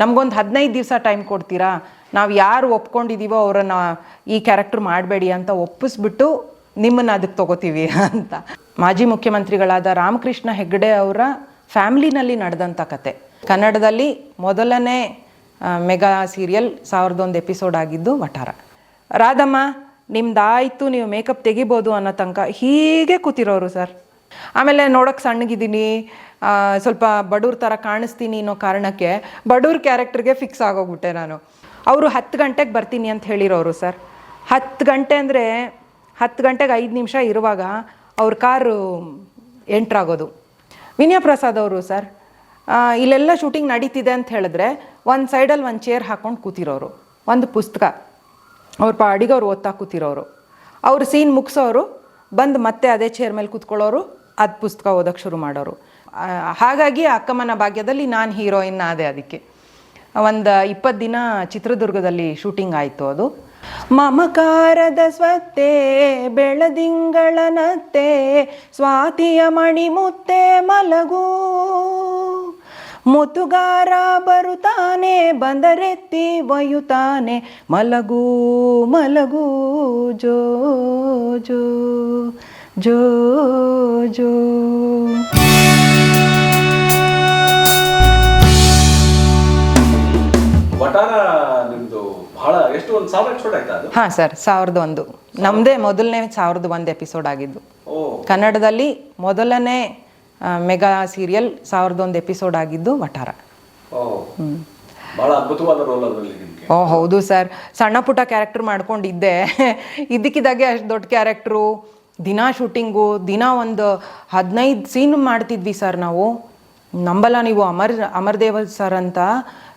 ನಮಗೊಂದು ಹದಿನೈದು ದಿವಸ ಟೈಮ್ ಕೊಡ್ತೀರಾ? ನಾವು ಯಾರು ಒಪ್ಕೊಂಡಿದ್ದೀವೋ ಅವರನ್ನು ಈ ಕ್ಯಾರೆಕ್ಟರ್ ಮಾಡಬೇಡಿ ಅಂತ ಒಪ್ಪಿಸ್ಬಿಟ್ಟು ನಿಮ್ಮನ್ನು ಅದಕ್ಕೆ ತಗೋತೀವಿ ಅಂತ. ಮಾಜಿ ಮುಖ್ಯಮಂತ್ರಿಗಳಾದ ರಾಮಕೃಷ್ಣ ಹೆಗ್ಡೆ ಅವರ ಫ್ಯಾಮಿಲಿನಲ್ಲಿ ನಡೆದಂಥ ಕತೆ. ಕನ್ನಡದಲ್ಲಿ ಮೊದಲನೇ ಮೆಗಾ ಸೀರಿಯಲ್ ಸಾವಿರದ ಒಂದು ಎಪಿಸೋಡ್ ಆಗಿದ್ದು ವಟಾರ ರಾಧಮ್ಮ ನಿಮ್ದಾಯ್ತು ನೀವು ಮೇಕಪ್ ತೆಗಿಬೋದು ಅನ್ನೋ ತನಕ ಹೀಗೆ ಕೂತಿರೋರು ಸರ್ ಆಮೇಲೆ ನೋಡೋಕೆ ಸಣ್ಣಗಿದ್ದೀನಿ ಸ್ವಲ್ಪ ಬಡವ್ರ ಥರ ಕಾಣಿಸ್ತೀನಿ ಅನ್ನೋ ಕಾರಣಕ್ಕೆ ಬಡವ್ರ ಕ್ಯಾರೆಕ್ಟರ್ಗೆ ಫಿಕ್ಸ್ ಆಗೋಗ್ಬಿಟ್ಟೆ ನಾನು. ಅವರು ಹತ್ತು ಗಂಟೆಗೆ ಬರ್ತೀನಿ ಅಂತ ಹೇಳಿರೋರು ಸರ್. ಹತ್ತು ಗಂಟೆ ಅಂದರೆ ಹತ್ತು ಗಂಟೆಗೆ ಐದು ನಿಮಿಷ ಇರುವಾಗ ಅವ್ರ ಕಾರು ಎಂಟ್ರಾಗೋದು ವಿನಯ ಪ್ರಸಾದ್ ಅವರು ಸರ್ ಇಲ್ಲೆಲ್ಲ ಶೂಟಿಂಗ್ ನಡೀತಿದೆ ಅಂತ ಹೇಳಿದ್ರೆ ಒಂದು ಸೈಡಲ್ಲಿ ಒಂದು ಚೇರ್ ಹಾಕ್ಕೊಂಡು ಕೂತಿರೋರು. ಒಂದು ಪುಸ್ತಕ. ಅವ್ರ ಪಾಡಿಗೆ ಅವ್ರು ಓದ್ತಾ ಕೂತಿರೋರು. ಅವ್ರ ಸೀನ್ ಮುಗಿಸೋರು, ಬಂದು ಮತ್ತೆ ಅದೇ ಚೇರ್ ಮೇಲೆ ಕೂತ್ಕೊಳ್ಳೋರು, ಅದು ಪುಸ್ತಕ ಓದೋಕ್ಕೆ ಶುರು ಮಾಡೋರು. ಹಾಗಾಗಿ ಅಕ್ಕಮ್ಮನ ಭಾಗ್ಯದಲ್ಲಿ ನಾನು ಹೀರೋಯಿನ್ ಆದೆ ಅದಕ್ಕೆ. ಒಂದು ಇಪ್ಪತ್ತು ದಿನ ಚಿತ್ರದುರ್ಗದಲ್ಲಿ ಶೂಟಿಂಗ್ ಆಯಿತು ಅದು. ಮಮಕಾರದ ಸ್ವತ್ತೆ ಬೆಳದಿಂಗಳನತ್ತೆ ಸ್ವಾತಿಯ ಮಣಿಮುತ್ತೆ ಮಲಗು. ಮುತುಗಾರ ಬರುತ್ತಾನೆ, ಬಂದರೆತ್ತಿ ಒಯ್ಯುತ್ತಾನೆ, ಮಲಗು ಮಲಗು, ಜೋ ಜೋ ಜೋ ಜೋ. ಹಾಂ ಸರ್ ಸಾವಿರದ ಒಂದು. ನಮ್ಮದೇ ಮೊದಲನೇ ಸಾವಿರದ ಒಂದು ಎಪಿಸೋಡ್ ಆಗಿದ್ದು. ಕನ್ನಡದಲ್ಲಿ ಮೊದಲನೇ ಮೆಗಾ ಸೀರಿಯಲ್ ಸಾವಿರದ ಒಂದು ಎಪಿಸೋಡ್ ಆಗಿದ್ದು ವಟಾರ. ಓ. ಹೌದು ಸರ್. ಸಣ್ಣ ಪುಟ್ಟ ಕ್ಯಾರೆಕ್ಟರ್ ಮಾಡ್ಕೊಂಡಿದ್ದೆ. ಇದ್ದಕ್ಕಿದ್ದಾಗೆ ಅಷ್ಟು ದೊಡ್ಡ ಕ್ಯಾರೆಕ್ಟ್ರು ದಿನ ಶೂಟಿಂಗು ದಿನ ಒಂದು ಹದಿನೈದು ಸೀನ್ ಮಾಡ್ತಿದ್ವಿ ಸರ್ ನಾವು. ನಂಬಲ್ಲ ನೀವು ಅಮರ್ ಅಮರ್ ದೇವಲ್ ಸರ್ ಅಂತ.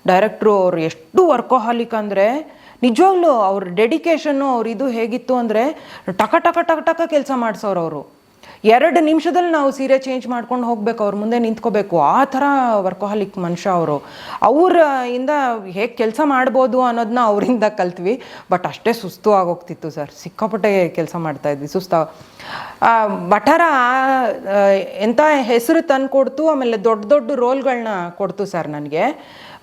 ಡೈರೆಕ್ಟ್ರು ಅವ್ರು ಎಷ್ಟು ವರ್ಕೋಹಾಲಿಕ್ ಅಂದರೆ ನಿಜವಾಗ್ಲೂ ಅವ್ರ ಡೆಡಿಕೇಶನ್ನು ಅವ್ರ ಇದು ಹೇಗಿತ್ತು ಅಂದರೆ ಟಕ ಟಕ ಟಕ ಟಕ ಕೆಲಸ ಮಾಡಿಸೋರು ಅವರು. ಎರಡು ನಿಮಿಷದಲ್ಲಿ ನಾವು ಸೀರೆ ಚೇಂಜ್ ಮಾಡ್ಕೊಂಡು ಹೋಗ್ಬೇಕು, ಅವ್ರ ಮುಂದೆ ನಿಂತ್ಕೋಬೇಕು. ಆ ಥರ ವರ್ಕೋಹಾಲಿಕ್ ಮನುಷ್ಯ ಅವರು. ಅವ್ರ ಇಂದ ಹೇಗೆ ಕೆಲಸ ಮಾಡ್ಬೋದು ಅನ್ನೋದನ್ನ ಅವರಿಂದ ಕಲ್ತ್ವಿ. ಬಟ್ ಅಷ್ಟೇ ಸುಸ್ತು ಆಗೋಗ್ತಿತ್ತು ಸರ್. ಸಿಕ್ಕಾಪಟ್ಟೆ ಕೆಲಸ ಮಾಡ್ತಾ ಇದ್ವಿ, ಸುಸ್ತ. ಬಟಾರ ಎಂಥ ಹೆಸರು ತಂದು ಕೊಡ್ತು ಆಮೇಲೆ ದೊಡ್ಡ ದೊಡ್ಡ ರೋಲ್ಗಳನ್ನ ಕೊಡ್ತು ಸರ್ ನನಗೆ.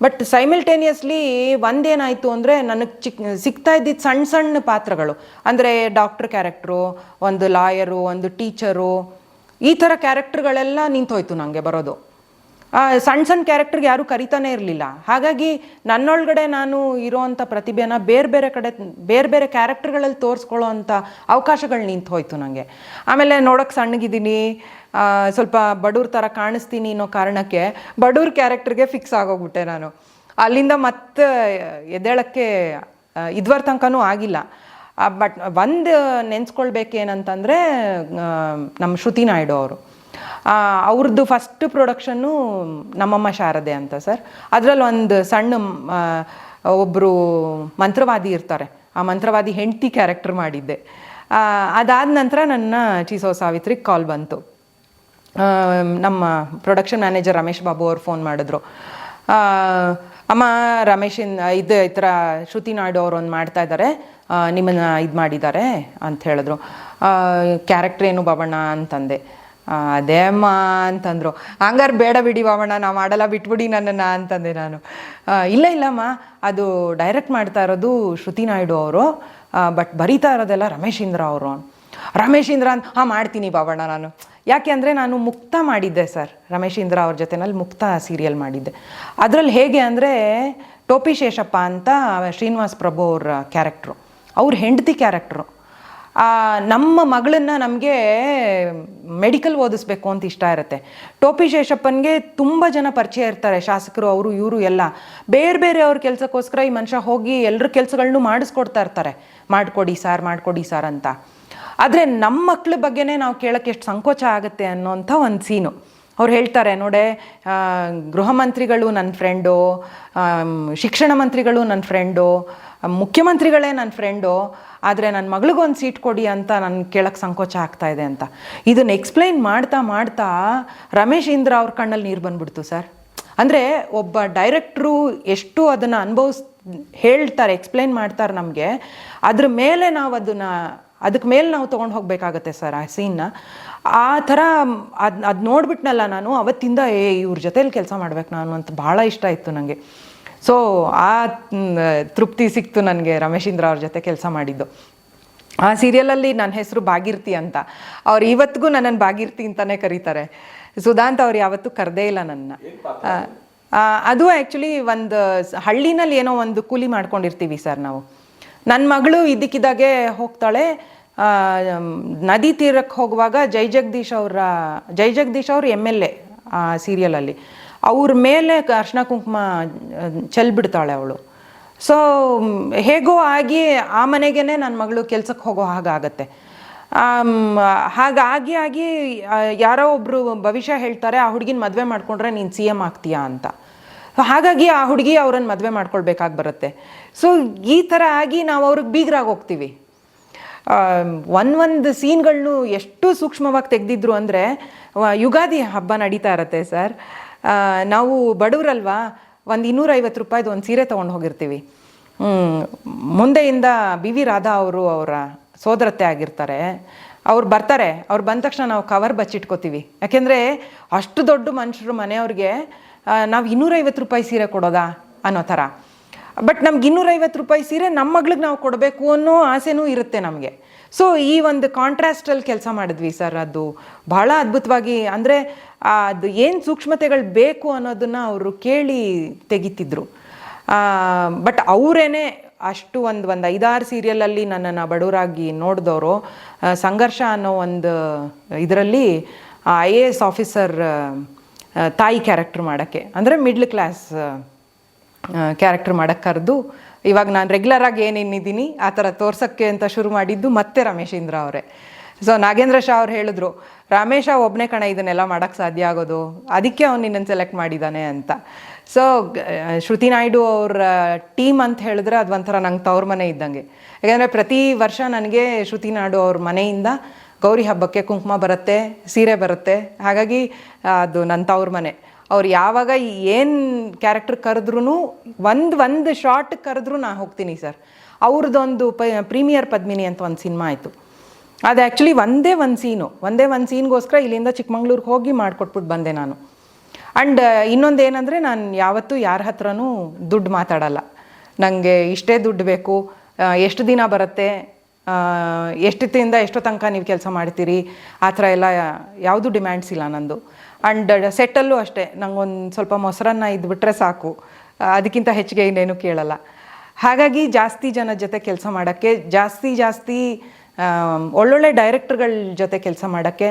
ಬಟ್ ಸೈಮಿಲ್ಟೇನಿಯಸ್ಲಿ ಒಂದೇನಾಯಿತು ಅಂದರೆ ನನಗೆ ಚಿಕ್, ಸಿಗ್ತಾ ಇದ್ದಿದ್ದು ಸಣ್ಣ ಸಣ್ಣ ಪಾತ್ರಗಳು. ಅಂದರೆ ಡಾಕ್ಟ್ರ್ ಕ್ಯಾರೆಕ್ಟ್ರು ಒಂದು ಲಾಯರು ಒಂದು ಟೀಚರು ಈ ಥರ ಕ್ಯಾರೆಕ್ಟ್ರ್ಗಳೆಲ್ಲ ನಿಂತೋಯ್ತು ನನಗೆ ಬರೋದು. ಸಣ್ಣ ಸಣ್ಣ ಕ್ಯಾರೆಕ್ಟರ್ಗೆ ಯಾರೂ ಕರಿತಾನೆ ಇರಲಿಲ್ಲ. ಹಾಗಾಗಿ ನನ್ನೊಳಗಡೆ ನಾನು ಇರೋವಂಥ ಪ್ರತಿಭೆನ ಬೇರೆ ಬೇರೆ ಕಡೆ, ಬೇರೆ ಬೇರೆ ಕ್ಯಾರೆಕ್ಟರ್ಗಳಲ್ಲಿ ತೋರಿಸ್ಕೊಳ್ಳೋ ಅಂಥ ಅವಕಾಶಗಳು ನಿಂತು ಹೋಯ್ತು ನನಗೆ ಆಮೇಲೆ ನೋಡೋಕೆ ಸಣ್ಣಗಿದ್ದೀನಿ ಸ್ವಲ್ಪ ಬಡವ್ರ ಥರ ಕಾಣಿಸ್ತೀನಿ ಅನ್ನೋ ಕಾರಣಕ್ಕೆ ಬಡವ್ರ ಕ್ಯಾರೆಕ್ಟರ್ಗೆ ಫಿಕ್ಸ್ ಆಗೋಗ್ಬಿಟ್ಟೆ ನಾನು. ಅಲ್ಲಿಂದ ಮತ್ತೆ ಎದ್ದೇಳಕ್ಕೆ ಇದುವರೆ ತನಕನೂ ಆಗಿಲ್ಲ. ಬಟ್ ಒಂದು ನೆನೆಸ್ಕೊಳ್ಬೇಕೇನಂತಂದರೆ ನಮ್ಮ ಶ್ರುತಿ ನಾಯ್ಡು ಅವರು. ಅವ್ರದ್ದು ಫಸ್ಟ್ ಪ್ರೊಡಕ್ಷನ್ನು ನಮ್ಮಮ್ಮ ಶಾರದೆ ಅಂತ ಸರ್. ಅದರಲ್ಲಿ ಒಂದು ಸಣ್ಣ ಒಬ್ಬರು ಮಂತ್ರವಾದಿ ಇರ್ತಾರೆ. ಆ ಮಂತ್ರವಾದಿ ಹೆಂಡತಿ ಕ್ಯಾರೆಕ್ಟರ್ ಮಾಡಿದ್ದೆ. ಅದಾದ ನಂತರ ನನ್ನ ಚೀಸೋ ಸಾವಿತ್ರಿಗೆ ಕಾಲ್ ಬಂತು. ನಮ್ಮ ಪ್ರೊಡಕ್ಷನ್ ಮ್ಯಾನೇಜರ್ ರಮೇಶ್ ಬಾಬು ಅವ್ರು ಫೋನ್ ಮಾಡಿದ್ರು. ಅಮ್ಮ ರಮೇಶಿನ್, ಇದು ಈ ಥರ ಶ್ರುತಿ ನಾಯ್ಡು ಅವ್ರು ಒಂದು ಮಾಡ್ತಾ ಇದ್ದಾರೆ ನಿಮ್ಮನ್ನು ಇದು ಮಾಡಿದ್ದಾರೆ ಅಂತ ಹೇಳಿದ್ರು. ಕ್ಯಾರೆಕ್ಟ್ರ್ ಏನು ಬಾಬಣ್ಣ ಅಂತಂದೆ. ಅದೇ ಅಮ್ಮ ಅಂತಂದರು. ಹಂಗಾರೆ ಬೇಡ ಬಿಡಿ ವಾಮಣ್ಣ ನಾವು ಮಾಡಲ್ಲ, ಬಿಟ್ಬಿಡಿ ನನ್ನನ್ನು ಅಂತಂದೆ ನಾನು. ಇಲ್ಲ, ಇಲ್ಲಮ್ಮ, ಅದು ಡೈರೆಕ್ಟ್ ಮಾಡ್ತಾ ಇರೋದು ಶ್ರುತಿ ನಾಯ್ಡು ಅವರು. ಬಟ್ ಬರೀತಾ ಇರೋದೆಲ್ಲ ರಮೇಶ್ ಇಂದ್ರ ಅವರು. ರಮೇಶ್ ಇಂದ್ರ ಅಂತ, ಹಾಂ, ಮಾಡ್ತೀನಿ ಬಾಬಣ್ಣ ನಾನು. ಯಾಕೆ ಅಂದರೆ ನಾನು ಮುಕ್ತ ಮಾಡಿದ್ದೆ ಸರ್. ರಮೇಶ್ ಇಂದ್ರ ಅವ್ರ ಜೊತೆನಲ್ಲಿ ಮುಕ್ತ ಸೀರಿಯಲ್ ಮಾಡಿದ್ದೆ. ಅದರಲ್ಲಿ ಹೇಗೆ ಅಂದರೆ ಟೋಪಿ ಶೇಷಪ್ಪ ಅಂತ ಶ್ರೀನಿವಾಸ್ ಪ್ರಭು ಅವ್ರ ಕ್ಯಾರೆಕ್ಟ್ರು ಅವ್ರ ಹೆಂಡತಿ ಕ್ಯಾರೆಕ್ಟ್ರು ನಮ್ಮ ಮಗಳನ್ನ ನಮಗೆ ಮೆಡಿಕಲ್ ಓದಿಸ್ಬೇಕು ಅಂತ ಇಷ್ಟ ಇರುತ್ತೆ. ಟೋಪಿ ಶೇಷಪ್ಪನಿಗೆ ತುಂಬ ಜನ ಪರಿಚಯ ಇರ್ತಾರೆ ಶಾಸಕರು ಅವರು ಇವರು ಎಲ್ಲ. ಬೇರೆ ಬೇರೆ ಅವ್ರ ಕೆಲಸಕ್ಕೋಸ್ಕರ ಈ ಮನುಷ್ಯ ಹೋಗಿ ಎಲ್ಲರ ಕೆಲಸಗಳನ್ನೂ ಮಾಡಿಸ್ಕೊಡ್ತಾ ಇರ್ತಾರೆ. ಮಾಡಿಕೊಡಿ ಸಾರ್ ಮಾಡಿಕೊಡಿ ಸಾರ್ ಅಂತ. ಆದರೆ ನಮ್ಮ ಮಕ್ಳ ಬಗ್ಗೆನೇ ನಾವು ಕೇಳೋಕ್ಕೆ ಎಷ್ಟು ಸಂಕೋಚ ಆಗುತ್ತೆ ಅನ್ನೋಂಥ ಒಂದು ಸೀನು. ಅವ್ರು ಹೇಳ್ತಾರೆ ನೋಡೆ ಆ, ಗೃಹ ಮಂತ್ರಿಗಳು ನನ್ನ ಫ್ರೆಂಡು ಶಿಕ್ಷಣ ಮಂತ್ರಿಗಳು ನನ್ನ ಫ್ರೆಂಡು ಮುಖ್ಯಮಂತ್ರಿಗಳೇ ನನ್ನ ಫ್ರೆಂಡು ಆದರೆ ನನ್ನ ಮಗಳಿಗೊಂದು ಸೀಟ್ ಕೊಡಿ ಅಂತ ನನ್ನ ಕೇಳಕ್ಕೆ ಸಂಕೋಚ ಆಗ್ತಾ ಇದೆ ಅಂತ. ಇದನ್ನು ಎಕ್ಸ್ಪ್ಲೈನ್ ಮಾಡ್ತಾ ಮಾಡ್ತಾ ರಮೇಶ್ ಇಂದ್ರ ಅವ್ರ ಕಣ್ಣಲ್ಲಿ ನೀರು ಬಂದ್ಬಿಡ್ತು ಸರ್. ಅಂದರೆ ಒಬ್ಬ ಡೈರೆಕ್ಟ್ರು ಎಷ್ಟು ಅದನ್ನು ಅನುಭವಿಸ್, ಹೇಳ್ತಾರೆ ಎಕ್ಸ್ಪ್ಲೈನ್ ಮಾಡ್ತಾರೆ ನಮಗೆ. ಅದ್ರ ಮೇಲೆ ನಾವು ಅದನ್ನು ಅದಕ್ಕೆ ಮೇಲೆ ನಾವು ತೊಗೊಂಡು ಹೋಗಬೇಕಾಗತ್ತೆ ಸರ್ ಆ ಸೀನ್ನ ಆ ಥರ ಅದು ಅದು ನೋಡ್ಬಿಟ್ನಲ್ಲ ನಾನು, ಅವತ್ತಿಂದ ಏ ಇವ್ರ ಜೊತೇಲಿ ಕೆಲಸ ಮಾಡ್ಬೇಕು ನಾನು ಅಂತ ಭಾಳ ಇಷ್ಟ ಇತ್ತು ನನಗೆ ಸೊ ಆ ತೃಪ್ತಿ ಸಿಕ್ತು ನನಗೆ ರಮೇಶಿಂದ್ರ ಅವ್ರ ಜೊತೆ ಕೆಲಸ ಮಾಡಿದ್ದು. ಆ ಸೀರಿಯಲಲ್ಲಿ ನನ್ನ ಹೆಸರು ಬಾಗಿರ್ತಿ ಅಂತ. ಅವ್ರು ಇವತ್ತಿಗೂ ನನ್ನನ್ನು ಭಾಗಿರ್ತಿ ಅಂತಲೇ ಕರೀತಾರೆ. ಸುಧಾಂತ್ ಅವ್ರು ಯಾವತ್ತೂ ಕರೆದೇ ಇಲ್ಲ ನನ್ನ. ಅದು ಆ್ಯಕ್ಚುಲಿ ಒಂದು ಹಳ್ಳಿನಲ್ಲಿ ಏನೋ ಒಂದು ಕೂಲಿ ಮಾಡ್ಕೊಂಡಿರ್ತೀವಿ ಸರ್ ನಾವು. ನನ್ನ ಮಗಳು ಇದ್ದಕ್ಕಿದ್ದಾಗೆ ಹೋಗ್ತಾಳೆ. ಆ, ನದಿ ತೀರಕ್ಕೆ ಹೋಗುವಾಗ ಜೈ ಜಗದೀಶ್ ಅವರ ಜೈ ಜಗದೀಶ್ ಅವರು ಎಂ ಎಲ್ ಎ ಆ ಸೀರಿಯಲಲ್ಲಿ ಅವ್ರ ಮೇಲೆ ಅರ್ಶಿನ ಕುಂಕುಮ ಚೆಲ್ಬಿಡ್ತಾಳೆ ಅವಳು. ಸೊ ಹೇಗೋ ಆಗಿ ಆ ಮನೆಗೇ ನನ್ನ ಮಗಳು ಕೆಲ್ಸಕ್ಕೆ ಹೋಗೋ ಹಾಗಾಗತ್ತೆ. ಹಾಗಾಗಿ ಆಗಿ ಯಾರೋ ಒಬ್ಬರು ಭವಿಷ್ಯ ಹೇಳ್ತಾರೆ, ಆ ಹುಡುಗಿನ ಮದುವೆ ಮಾಡ್ಕೊಂಡ್ರೆ ನೀನು ಸಿ ಎಂ ಆಗ್ತೀಯಾ ಅಂತ. ಹಾಗಾಗಿ ಆ ಹುಡುಗಿ ಅವ್ರನ್ನ ಮದುವೆ ಮಾಡ್ಕೊಳ್ಬೇಕಾಗಿ ಬರುತ್ತೆ. ಸೊ ಈ ಥರ ಆಗಿ ನಾವು ಅವ್ರಿಗೆ ಬೀಗರಾಗಿ ಹೋಗ್ತೀವಿ. ಒಂದೊಂದು ಸೀನ್ಗಳನ್ನು ಎಷ್ಟು ಸೂಕ್ಷ್ಮವಾಗಿ ತೆಗೆದಿದ್ರು ಅಂದರೆ ಯುಗಾದಿ ಹಬ್ಬ ನಡೀತಾ ಇರತ್ತೆ ಸರ್. ನಾವು ಬಡವರಲ್ವಾ, ಒಂದು ಇನ್ನೂರೈವತ್ತು ರೂಪಾಯಿದು ಒಂದು ಸೀರೆ ತೊಗೊಂಡು ಹೋಗಿರ್ತೀವಿ. ಮುಂದೆಯಿಂದ ಬಿ ವಿ ರಾಧಾ ಅವರು ಅವರ ಸೋದರತ್ತೆ ಆಗಿರ್ತಾರೆ. ಅವ್ರು ಬರ್ತಾರೆ, ಅವ್ರು ಬಂದ ತಕ್ಷಣ ನಾವು ಕವರ್ ಬಚ್ಚಿಟ್ಕೋತೀವಿ ಯಾಕೆಂದರೆ ಅಷ್ಟು ದೊಡ್ಡ ಮನುಷ್ಯರು ಮನೆಯವ್ರಿಗೆ ನಾವು ಇನ್ನೂರೈವತ್ತು ರೂಪಾಯಿ ಸೀರೆ ಕೊಡೋದಾ ಅನ್ನೋ ಥರ. ಬಟ್ ನಮ್ಗೆ ಇನ್ನೂರೈವತ್ತು ರೂಪಾಯಿ ಸೀರೆ ನಮ್ಮ ಮಗ್ಳಿಗೆ ನಾವು ಕೊಡಬೇಕು ಅನ್ನೋ ಆಸೆನೂ ಇರುತ್ತೆ ನಮಗೆ. ಸೊ ಈ ಒಂದು ಕಾಂಟ್ರಾಸ್ಟಲ್ಲಿ ಕೆಲಸ ಮಾಡಿದ್ವಿ ಸರ್ ಅದು. ಬಹಳ ಅದ್ಭುತವಾಗಿ ಅಂದರೆ ಅದು ಏನು ಸೂಕ್ಷ್ಮತೆಗಳು ಬೇಕು ಅನ್ನೋದನ್ನು ಅವರು ಕೇಳಿ ತೆಗಿತಿದ್ರು. ಬಟ್ ಅವರೇನೆ ಅಷ್ಟು ಒಂದು ಒಂದು ಐದಾರು ಸೀರಿಯಲಲ್ಲಿ ನನ್ನನ್ನು ಬಡವರಾಗಿ ನೋಡಿದವರು ಸಂಘರ್ಷ ಅನ್ನೋ ಒಂದು ಇದರಲ್ಲಿ ಐ ಎ ಎಸ್ ಆಫೀಸರ್ ತಾಯಿ ಕ್ಯಾರೆಕ್ಟ್ರ್ ಮಾಡೋಕ್ಕೆ. ಅಂದರೆ ಮಿಡ್ಲ್ ಕ್ಲಾಸ್ ಕ್ಯಾರೆಕ್ಟ್ರ್ ಮಾಡೋಕ್ಕೆ ಕರೆದು ಇವಾಗ ನಾನು ರೆಗ್ಯುಲರ್ ಆಗಿ ಏನೇನಿದ್ದೀನಿ ಆ ಥರ ತೋರ್ಸೋಕ್ಕೆ ಅಂತ ಶುರು ಮಾಡಿದ್ದು ಮತ್ತೆ ರಮೇಶೇಂದ್ರ ಅವರೇ. ಸೊ ನಾಗೇಂದ್ರ ಶಾ ಅವ್ರು ಹೇಳಿದ್ರು, ರಮೇಶ ಒಬ್ಬನೇ ಕಣ, ಇದನ್ನೆಲ್ಲ ಮಾಡೋಕ್ಕೆ ಸಾಧ್ಯ ಆಗೋದು? ಅದಕ್ಕೆ ಅವ್ನು ನಿನ್ನನ್ನು ಸೆಲೆಕ್ಟ್ ಮಾಡಿದ್ದಾನೆ ಅಂತ. ಸೊ ಶ್ರುತಿ ನಾಯ್ಡು ಅವ್ರ ಟೀಮ್ ಅಂತ ಹೇಳಿದ್ರೆ ಅದು ಒಂಥರ ನಂಗೆ ತವ್ರ ಮನೆ ಇದ್ದಂಗೆ. ಯಾಕೆಂದರೆ ಪ್ರತಿ ವರ್ಷ ನನಗೆ ಶ್ರುತಿ ನಾಯ್ಡು ಅವ್ರ ಮನೆಯಿಂದ ಗೌರಿ ಹಬ್ಬಕ್ಕೆ ಕುಂಕುಮ ಬರುತ್ತೆ, ಸೀರೆ ಬರುತ್ತೆ. ಹಾಗಾಗಿ ಅದು ನನ್ನ ತವ್ರ ಮನೆ. ಅವ್ರು ಯಾವಾಗ ಏನು ಕ್ಯಾರೆಕ್ಟರ್ ಕರೆದ್ರೂ ಒಂದು ಒಂದು ಶಾರ್ಟ್ ಕರೆದ್ರೂ ನಾನು ಹೋಗ್ತೀನಿ ಸರ್ ಅವ್ರದ್ದೊಂದು ಪ ಪ್ರೀಮಿಯರ್ ಪದ್ಮಿನಿ ಅಂತ ಒಂದು ಸಿನಿಮಾ ಆಯಿತು. ಅದು ಆ್ಯಕ್ಚುಲಿ ಒಂದೇ ಒಂದು ಸೀನು ಒಂದೇ ಒಂದು ಸೀನ್ಗೋಸ್ಕರ ಇಲ್ಲಿಂದ ಚಿಕ್ಕಮಂಗ್ಳೂರಿಗೆ ಹೋಗಿ ಮಾಡಿಕೊಟ್ಬಿಟ್ಟು ಬಂದೆ ನಾನು. ಆ್ಯಂಡ್ ಇನ್ನೊಂದು ಏನಂದರೆ ನಾನು ಯಾವತ್ತೂ ಯಾರ ಹತ್ರನೂ ದುಡ್ಡು ಮಾತಾಡಲ್ಲ. ನನಗೆ ಇಷ್ಟೇ ದುಡ್ಡು ಬೇಕು ಎಷ್ಟು ದಿನ ಬರುತ್ತೆ ಎಷ್ಟು ಎಷ್ಟೊತ್ತಿಂದ ಎಷ್ಟೋ ತನಕ ನೀವು ಕೆಲಸ ಮಾಡ್ತೀರಿ ಆ ಥರ ಎಲ್ಲ ಯಾವುದು ಡಿಮ್ಯಾಂಡ್ಸ್ ಇಲ್ಲ ನಂದು. ಆ್ಯಂಡ್ ಸೆಟ್ಟಲ್ಲೂ ಅಷ್ಟೇ. ನಂಗೊಂದು ಸ್ವಲ್ಪ ಮೊಸರನ್ನ ಇದ್ಬಿಟ್ರೆ ಸಾಕು. ಅದಕ್ಕಿಂತ ಹೆಚ್ಚಿಗೆ ಇನ್ನೇನು ಕೇಳಲ್ಲ. ಹಾಗಾಗಿ ಜಾಸ್ತಿ ಜನ ಜೊತೆ ಕೆಲಸ ಮಾಡೋಕ್ಕೆ, ಜಾಸ್ತಿ ಜಾಸ್ತಿ ಒಳ್ಳೊಳ್ಳೆ ಡೈರೆಕ್ಟ್ರ್ಗಳ ಜೊತೆ ಕೆಲಸ ಮಾಡೋಕ್ಕೆ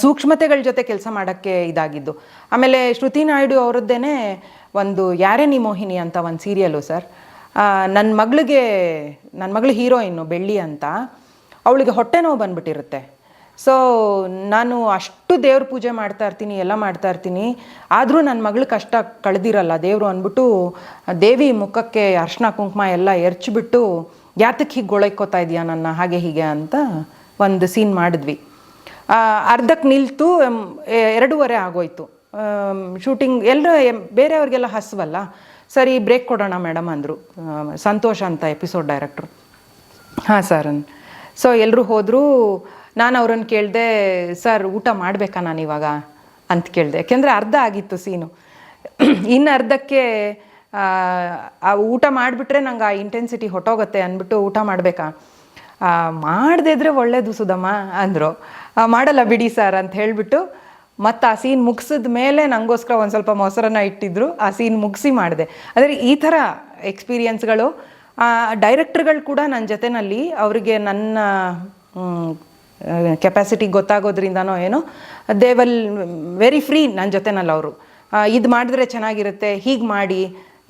ಸೂಕ್ಷ್ಮತೆಗಳ ಜೊತೆ ಕೆಲಸ ಮಾಡೋಕ್ಕೆ ಇದಾಗಿದ್ದು. ಆಮೇಲೆ ಶ್ರುತಿ ನಾಯ್ಡು ಅವರದ್ದೇ ಒಂದು ಯಾರೇ ನೀ ಮೋಹಿನಿ ಅಂತ ಒಂದು ಸೀರಿಯಲು ಸರ್. ನನ್ನ ಮಗಳಿಗೆ ನನ್ನ ಮಗಳು ಹೀರೋಯಿನ್ನು ಬೆಳ್ಳಿ ಅಂತ, ಅವಳಿಗೆ ಹೊಟ್ಟೆ ನೋವು ಬಂದ್ಬಿಟ್ಟಿರುತ್ತೆ. ಸೊ ನಾನು ಅಷ್ಟು ದೇವ್ರ ಪೂಜೆ ಮಾಡ್ತಾ ಇರ್ತೀನಿ, ಎಲ್ಲ ಮಾಡ್ತಾ ಇರ್ತೀನಿ. ಆದರೂ ನನ್ನ ಮಗಳು ಕಷ್ಟ ಕಳೆದಿರಲ್ಲ, ದೇವರು ಅಂದ್ಬಿಟ್ಟು ದೇವಿ ಮುಖಕ್ಕೆ ಅರ್ಶಿನ, ಕುಂಕುಮ ಎಲ್ಲ ಎರಚಿಬಿಟ್ಟು ಯಾತಕ್ಕೆ ಹೀಗೆ ಗೊಳೈಕೋತಾ ಇದೆಯಾ ನನ್ನ, ಹಾಗೆ ಹೀಗೆ ಅಂತ ಒಂದು ಸೀನ್ ಮಾಡಿದ್ವಿ. ಅರ್ಧಕ್ಕೆ ನಿಲ್ತು ಎರಡೂವರೆ ಆಗೋಯ್ತು. ಶೂಟಿಂಗ್ ಎಲ್ಲರೂ ಬೇರೆಯವ್ರಿಗೆಲ್ಲ ಹಸುವಲ್ಲ, ಸರಿ ಬ್ರೇಕ್ ಕೊಡೋಣ ಮೇಡಮ್ ಅಂದರು. ಸಂತೋಷ್ ಅಂತ ಎಪಿಸೋಡ್ ಡೈರೆಕ್ಟ್ರು ಹಾಂ, ಸರ್. ಸೊ ಎಲ್ಲರೂ ಹೋದರು ನಾನು ಅವ್ರನ್ನ ಕೇಳಿದೆ ಸರ್ ಊಟ ಮಾಡಬೇಕಾ ನಾನು ಇವಾಗ? ಅಂತ ಕೇಳಿದೆ. ಯಾಕೆಂದರೆ ಅರ್ಧ ಆಗಿತ್ತು ಸೀನು. ಇನ್ನು ಅರ್ಧಕ್ಕೆ ಆ, ಊಟ ಮಾಡಿಬಿಟ್ರೆ ನಂಗೆ ಆ ಇಂಟೆನ್ಸಿಟಿ ಹೊಟ್ಟೋಗುತ್ತೆ ಅಂದ್ಬಿಟ್ಟು ಊಟ ಮಾಡಬೇಕಾ? ಮಾಡದೇ ಇದ್ರೆ ಒಳ್ಳೇದು ಸುಧಮ್ಮ ಅಂದರು. ಮಾಡಲ್ಲ ಬಿಡಿ ಸರ್ ಅಂತ ಹೇಳಿಬಿಟ್ಟು ಮತ್ತು ಆ ಸೀನ್ ಮುಗಿಸಿದ ಮೇಲೆ ನನಗೋಸ್ಕರ ಒಂದು ಸ್ವಲ್ಪ ಮೊಸರನ್ನ ಇಟ್ಟಿದ್ರು. ಆ ಸೀನ್ ಮುಗಿಸಿ ಮಾಡಿದೆ. ಆದರೆ ಈ ಥರ ಎಕ್ಸ್ಪೀರಿಯನ್ಸ್ಗಳು ಡೈರೆಕ್ಟರ್ಗಳು ಕೂಡ ನನ್ನ ಜೊತೆಯಲ್ಲಿ ಅವರಿಗೆ ನನ್ನ ಕೆಪಾಸಿಟಿ ಗೊತ್ತಾಗೋದ್ರಿಂದನೋ ಏನೋ ದೇ ವಿಲ್ ವೆರಿ ಫ್ರೀ ನನ್ನ ಜೊತೆನಲ್ಲಿ ಅವರು. ಇದು ಮಾಡಿದ್ರೆ ಚೆನ್ನಾಗಿರುತ್ತೆ, ಹೀಗೆ ಮಾಡಿ,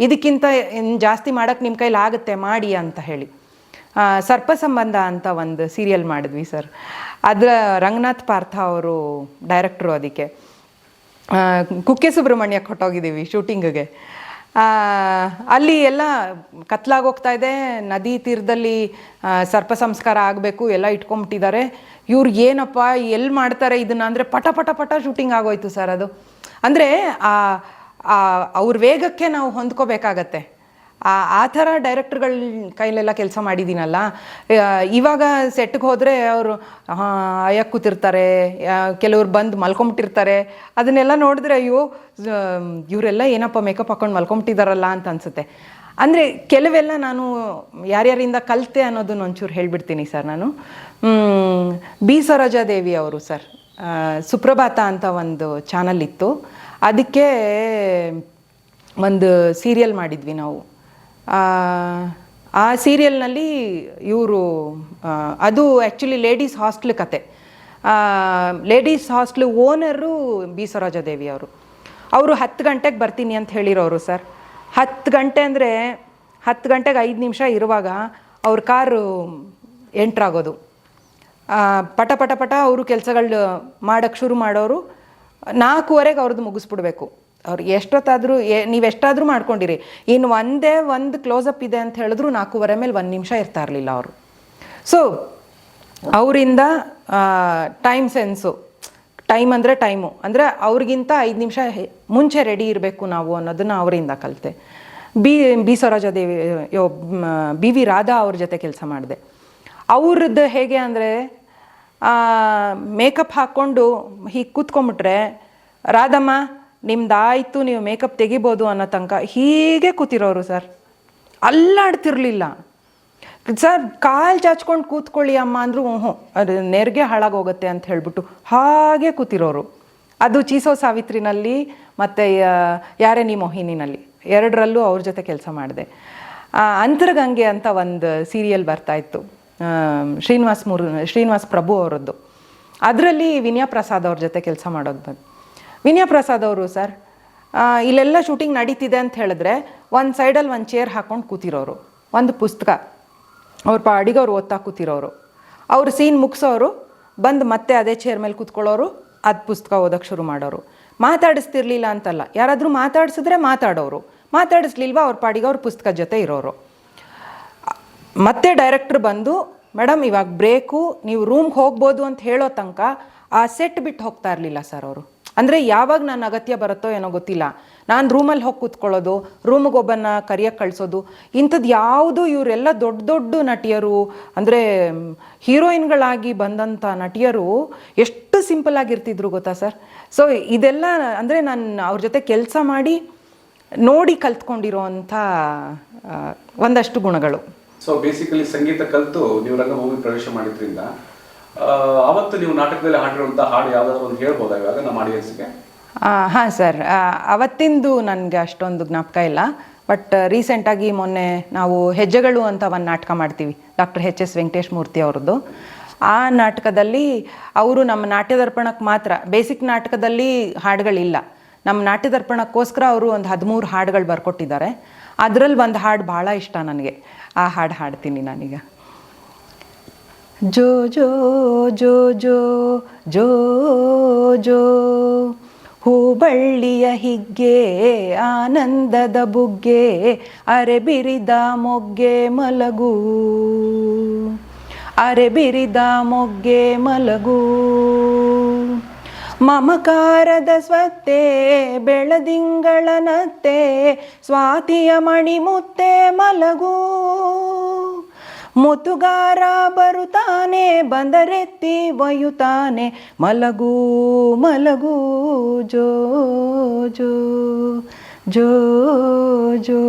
ಇದಕ್ಕಿಂತ ಇನ್ನು ಜಾಸ್ತಿ ಮಾಡೋಕ್ಕೆ ನಿಮ್ಮ ಕೈಲಿ ಆಗುತ್ತೆ, ಮಾಡಿ ಅಂತ ಹೇಳಿ. ಸರ್ಪ ಸಂಬಂಧ ಅಂತ ಒಂದು ಸೀರಿಯಲ್ ಮಾಡಿದ್ವಿ ಸರ್. ಅದರ ರಂಗನಾಥ್ ಪಾರ್ಥ ಅವರು ಡೈರೆಕ್ಟ್ರು ಅದಕ್ಕೆ. ಕುಕ್ಕೆ ಸುಬ್ರಹ್ಮಣ್ಯಕ್ಕೆ ಹೊಟ್ಟೋಗಿದ್ದೀವಿ ಶೂಟಿಂಗಿಗೆ ಅಲ್ಲಿ ಎಲ್ಲ ಕತ್ಲಾಗೋಗ್ತಾ ಇದೆ. ನದಿ ತೀರದಲ್ಲಿ ಸರ್ಪ ಸಂಸ್ಕಾರ ಆಗಬೇಕು, ಎಲ್ಲ ಇಟ್ಕೊಂಬಿಟ್ಟಿದ್ದಾರೆ. ಇವ್ರು ಏನಪ್ಪ ಎಲ್ಲಿ ಮಾಡ್ತಾರೆ ಇದನ್ನ ಅಂದರೆ ಪಟ ಪಟ ಪಟ ಶೂಟಿಂಗ್ ಆಗೋಯ್ತು ಸರ್ ಅದು. ಅಂದರೆ ಅವ್ರ ವೇಗಕ್ಕೆ ನಾವು ಹೊಂದ್ಕೋಬೇಕಾಗತ್ತೆ. ಆ ಥರ ಡೈರೆಕ್ಟರ್ಗಳ ಕೈಲೆಲ್ಲ ಕೆಲಸ ಮಾಡಿದ್ದೀನಲ್ಲ ಇವಾಗ ಸೆಟ್ಗೆ ಹೋದರೆ ಅವರು ಅಯ್ಯಕ್ಕೆ ಕೂತಿರ್ತಾರೆ. ಕೆಲವ್ರು ಬಂದು ಮಲ್ಕೊಂಬಿಟ್ಟಿರ್ತಾರೆ. ಅದನ್ನೆಲ್ಲ ನೋಡಿದ್ರೆ, ಅಯ್ಯೋ ಇವರೆಲ್ಲ ಏನಪ್ಪ ಮೇಕಪ್ ಹಾಕೊಂಡು ಮಲ್ಕೊಂಬಿಟ್ಟಿದಾರಲ್ಲ ಅಂತ ಅನಿಸುತ್ತೆ. ಅಂದರೆ ಕೆಲವೆಲ್ಲ ನಾನು ಯಾರ್ಯಾರಿಂದ ಕಲಿತೆ ಅನ್ನೋದನ್ನ ಒಂಚೂರು ಹೇಳಿಬಿಡ್ತೀನಿ ಸರ್ ನಾನು. ಬಿ ಸರೋಜಾದೇವಿ ಅವರು ಸರ್. ಸುಪ್ರಭಾತ ಅಂತ ಒಂದು ಚಾನಲ್ ಇತ್ತು. ಅದಕ್ಕೆ ಒಂದು ಸೀರಿಯಲ್ ಮಾಡಿದ್ವಿ ನಾವು. ಆ, ಸೀರಿಯಲ್ನಲ್ಲಿ ಇವರು ಅದು ಆ್ಯಕ್ಚುಲಿ ಲೇಡೀಸ್ ಹಾಸ್ಟ್ಲ್ ಕತೆ. Ladies hostel owner B Sarojadevi ಅವರು. ಅವರು ಹತ್ತು ಗಂಟೆಗೆ ಬರ್ತೀನಿ ಅಂತ ಹೇಳಿರೋರು ಸರ್. ಹತ್ತು ಗಂಟೆ ಅಂದರೆ ಹತ್ತು ಗಂಟೆಗೆ ಐದು ನಿಮಿಷ ಇರುವಾಗ ಅವ್ರ ಕಾರು ಎಂಟ್ರಾಗೋದು. ಪಟ ಪಟ ಪಟ ಅವರು ಕೆಲಸಗಳು ಮಾಡೋಕ್ಕೆ ಶುರು ಮಾಡೋರು ನಾಲ್ಕೂವರೆಗೆ ಅವ್ರದ್ದು ಮುಗಿಸ್ಬಿಡ್ಬೇಕು. ಅವ್ರು ಎಷ್ಟೊತ್ತಾದರೂ ನೀವು ಎಷ್ಟಾದರೂ ಮಾಡ್ಕೊಂಡಿರಿ. ಇನ್ನು ಒಂದೇ ಒಂದು ಕ್ಲೋಸಪ್ ಇದೆ ಅಂತ ಹೇಳಿದ್ರು ನಾಲ್ಕೂವರೆ ಮೇಲೆ ಒಂದು ನಿಮಿಷ ಇರ್ತಾ ಇರಲಿಲ್ಲ ಅವರು. ಸೊ ಅವರಿಂದ ಟೈಮ್ ಸೆನ್ಸು ಟೈಮ್ ಅಂದರೆ ಟೈಮು ಅಂದರೆ ಅವ್ರಿಗಿಂತ ಐದು ನಿಮಿಷ ಮುಂಚೆ ರೆಡಿ ಇರಬೇಕು ನಾವು ಅನ್ನೋದನ್ನು ಅವರಿಂದ ಕಲಿತೆ. B B Devi B V Radha ಅವ್ರ ಜೊತೆ ಕೆಲಸ ಮಾಡಿದೆ. ಅವ್ರದ್ದು ಹೇಗೆ ಅಂದರೆ ಮೇಕಪ್ ಹಾಕ್ಕೊಂಡು ಹೀಗೆ ಕೂತ್ಕೊಂಬಿಟ್ರೆ ರಾಧಮ್ಮ ನಿಮ್ದು ಆಯಿತು ನೀವು ಮೇಕಪ್ ತೆಗಿಬೋದು ಅನ್ನೋ ತನಕ ಹೀಗೆ ಕೂತಿರೋರು ಸರ್. ಅಲ್ಲಾಡ್ತಿರ್ಲಿಲ್ಲ. ಸರ್, ಕಾಲು ಚಾಚ್ಕೊಂಡು ಕೂತ್ಕೊಳ್ಳಿ ಅಮ್ಮ ಅಂದ್ರು ಹ್ಞೂ ಅದು ನೆರಿಗೆ ಹಾಳಾಗೋಗುತ್ತೆ ಅಂತ ಹೇಳ್ಬಿಟ್ಟು ಹಾಗೆ ಕೂತಿರೋರು. ಅದು ಚೀಸೋ ಸಾವಿತ್ರಿನಲ್ಲಿ ಮತ್ತು ಯಾರೇ ನೀ ಮೋಹಿನಿನಲ್ಲಿ. ಎರಡರಲ್ಲೂ ಅವ್ರ ಜೊತೆ ಕೆಲಸ ಮಾಡಿದೆ. ಅಂತರಗಂಗೆ ಅಂತ ಒಂದು ಸೀರಿಯಲ್ ಬರ್ತಾಯಿತ್ತು ಶ್ರೀನಿವಾಸ್ ಮುರು, ಶ್ರೀನಿವಾಸ್ ಪ್ರಭು ಅವರದ್ದು. ಅದರಲ್ಲಿ ವಿನಯಾ ಪ್ರಸಾದ್ ಅವ್ರ ಜೊತೆ ಕೆಲಸ ಮಾಡೋದು ಬಂದು ವಿನಯಾ ಪ್ರಸಾದ್ ಅವರು ಸರ್ ಇಲ್ಲೆಲ್ಲ ಶೂಟಿಂಗ್ ನಡೀತಿದೆ ಅಂತ ಹೇಳಿದ್ರೆ ಒಂದು ಸೈಡಲ್ಲಿ ಒಂದು ಚೇರ್ ಹಾಕೊಂಡು ಕೂತಿರೋರು, ಒಂದು ಪುಸ್ತಕ. ಅವ್ರ ಪಾಡಿಗೆ ಅವ್ರು ಓದ್ತಾ ಕೂತಿರೋರು. ಅವ್ರ ಸೀನ್ ಮುಗಿಸೋರು, ಬಂದು ಮತ್ತೆ ಅದೇ ಚೇರ್ ಮೇಲೆ ಕೂತ್ಕೊಳ್ಳೋರು, ಅದು ಪುಸ್ತಕ ಓದೋಕ್ಕೆ ಶುರು ಮಾಡೋರು. ಮಾತಾಡಿಸ್ತಿರ್ಲಿಲ್ಲ ಅಂತಲ್ಲ, ಯಾರಾದರೂ ಮಾತಾಡಿಸಿದ್ರೆ ಮಾತಾಡೋರು. ಮಾತಾಡಿಸ್ಲಿಲ್ವಾ ಅವ್ರ ಪಾಡಿಗೆ ಅವ್ರ ಪುಸ್ತಕ ಜೊತೆ ಇರೋರು. ಮತ್ತೆ ಡೈರೆಕ್ಟ್ರ್ ಬಂದು ಮೇಡಮ್ ಇವಾಗ ಬ್ರೇಕು ನೀವು ರೂಮ್ಗೆ ಹೋಗ್ಬೋದು ಅಂತ ಹೇಳೋ ತನಕ ಆ ಸೆಟ್ ಬಿಟ್ಟು ಹೋಗ್ತಾ ಇರಲಿಲ್ಲ ಸರ್ ಅವರು. ಅಂದರೆ ಯಾವಾಗ ನನ್ನ ಅಗತ್ಯ ಬರುತ್ತೋ ಏನೋ ಗೊತ್ತಿಲ್ಲ. ನಾನು ರೂಮಲ್ಲಿ ಹೋಗಿ ಕೂತ್ಕೊಳ್ಳೋದು ರೂಮಿಗೆ ಒಬ್ಬನ ಕರಿಯಕ್ಕೆ ಕಳಿಸೋದು ಇಂಥದ್ದು ಯಾವುದು ಇವರೆಲ್ಲ ದೊಡ್ಡ ದೊಡ್ಡ ನಟಿಯರು, ಅಂದರೆ ಹೀರೋಯಿನ್ಗಳಾಗಿ ಬಂದಂಥ ನಟಿಯರು ಎಷ್ಟು ಸಿಂಪಲ್ ಆಗಿರ್ತಿದ್ರು ಗೊತ್ತಾ ಸರ್? ಸೊ ಇದೆಲ್ಲ ಅಂದರೆ ನಾನು ಅವ್ರ ಜೊತೆ ಕೆಲಸ ಮಾಡಿ ನೋಡಿ ಕಲ್ತ್ಕೊಂಡಿರೋ ಅಂಥ ಒಂದಷ್ಟು ಗುಣಗಳು. ಸೊ ಬೇಸಿಕಲಿ ಸಂಗೀತ ಕಲಿತು ನೀವು ರಂಗಭೂಮಿ ಪ್ರವೇಶ ಮಾಡಿದ್ರಿಂದ ಅವತ್ತು ನೀವು ನಾಟಕದಲ್ಲಿ ಹಾಡಿರುವಂತಹ ಹಾಡು ಯಾವ್ದಾದ್ರು ಒಂದು ಹೇಳ್ಬೋದಾ ಇವಾಗ ನಮ್ಮ ಆಡಿಯನ್ಸ್ಗೆ? ಹಾಂ, ಸರ್. ಅವತ್ತಿಂದು ನನಗೆ ಅಷ್ಟೊಂದು ಜ್ಞಾಪಕ ಇಲ್ಲ. ಬಟ್ ರೀಸೆಂಟಾಗಿ ಮೊನ್ನೆ ನಾವು ಹೆಜ್ಜೆಗಳು ಅಂತ ಒಂದು ನಾಟಕ ಮಾಡ್ತೀವಿ. Doctor H S Venkatesh Murthy ಅವ್ರದ್ದು. ಆ ನಾಟಕದಲ್ಲಿ ಅವರು ನಮ್ಮ ನಾಟ್ಯ ದರ್ಪಣಕ್ಕೆ ಮಾತ್ರ, ಬೇಸಿಕ್ ನಾಟಕದಲ್ಲಿ ಹಾಡುಗಳಿಲ್ಲ. ನಮ್ಮ ನಾಟ್ಯ ದರ್ಪಣಕ್ಕೋಸ್ಕರ ಅವರು ಒಂದು ಹದಿಮೂರು ಹಾಡುಗಳು ಬರ್ಕೊಟ್ಟಿದ್ದಾರೆ. ಅದರಲ್ಲಿ ಒಂದು ಹಾಡು ಭಾಳ ಇಷ್ಟ ನನಗೆ. ಆ ಹಾಡು ಹಾಡ್ತೀನಿ ನಾನೀಗ. ಜೋ ಜೋ ಜೋ ಜೋ ಜೋ ಜೋ. ಹೂಬಳ್ಳಿಯ ಹಿಗ್ಗೆ, ಆನಂದದ ಬುಗ್ಗೆ ಅರೆ ಬಿರಿದ ಮೊಗ್ಗೆ ಮಲಗು. ಅರೆ ಬಿರಿದ ಮೊಗ್ಗೆ ಮಲಗು. ಮಮಕಾರದ ಸ್ವತ್ತೆ ಬೆಳದಿಂಗಳನತ್ತೆ ಸ್ವಾತಿಯ ಮಣಿಮುತ್ತೆ ಮಲಗು. ಮುತುಗಾರ ಬರುತ್ತಾನೆ ಬಂದರೆತ್ತಿ ಒಯ್ಯುತ್ತಾನೆ ಮಲಗು ಮಲಗು ಜೋ ಜೋ ಜೋ ಜೋ